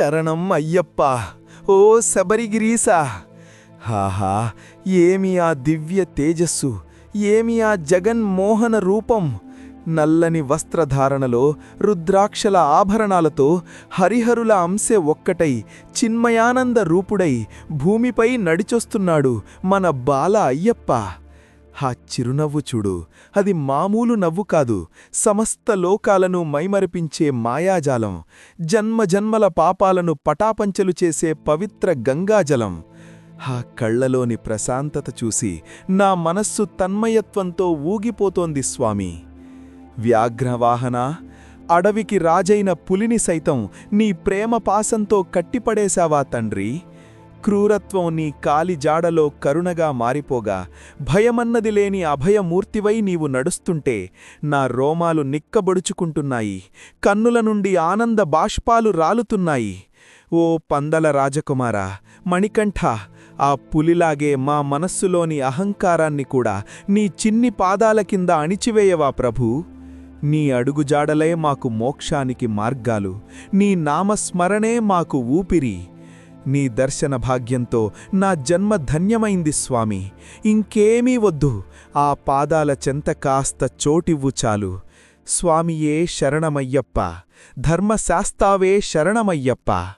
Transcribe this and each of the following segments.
శరణం అయ్యప్ప. ఓ శబరిగిరీసా. హాహా ఏమి ఆ దివ్య తేజస్సు ఏమి ఆ జగన్మోహన రూపం. నల్లని వస్త్రధారణలో రుద్రాక్షల ఆభరణాలతో హరిహరుల అంశె ఒక్కటై చిన్మయానంద రూపుడై భూమిపై నడిచొస్తున్నాడు మన బాల అయ్యప్ప. ఆ చిరునవ్వు చూడు. అది మామూలు నవ్వు కాదు. సమస్త లోకాలను మైమరిపించే మాయాజాలం. జన్మజన్మల పాపాలను పటాపంచలు చేసే పవిత్ర గంగాజలం. ఆ కళ్ళలోని ప్రశాంతత చూసి నా మనస్సు తన్మయత్వంతో ఊగిపోతోంది స్వామి. వ్యాఘ్రవాహన అడవికి రాజైన పులిని సైతం నీ ప్రేమ పాసంతో కట్టిపడేశావా తండ్రి? క్రూరత్వం నీ కాలి జాడలో కరుణగా మారిపోగా. భయమన్నది లేని అభయమూర్తివై నీవు నడుస్తుంటే నా రోమాలు నిక్కబొడుచుకుంటున్నాయి. కన్నుల నుండి ఆనంద బాష్పాలు రాలుతున్నాయి. ఓ పందల రాజకుమారా మణికంఠ ఆ పులిలాగే మా మనస్సులోని అహంకారాన్ని కూడా నీ చిన్ని పాదాల కింద అణిచివేయవా ప్రభూ? నీ అడుగుజాడలే మాకు మోక్షానికి మార్గాలు. నీ నామస్మరణే మాకు ఊపిరి. నీ దర్శన భాగ్యంతో నా జన్మ ధన్యమైంది స్వామి. ఇంకేమీ వద్దు. ఆ పాదాల చెంత కాస్త చోటివ్వు చాలు. స్వామియే శరణమయ్యప్ప. ధర్మశాస్తావే శరణమయ్యప్ప.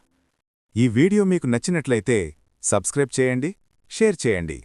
ఈ వీడియో మీకు నచ్చినట్లయితే సబ్స్క్రైబ్ చేయండి షేర్ చేయండి.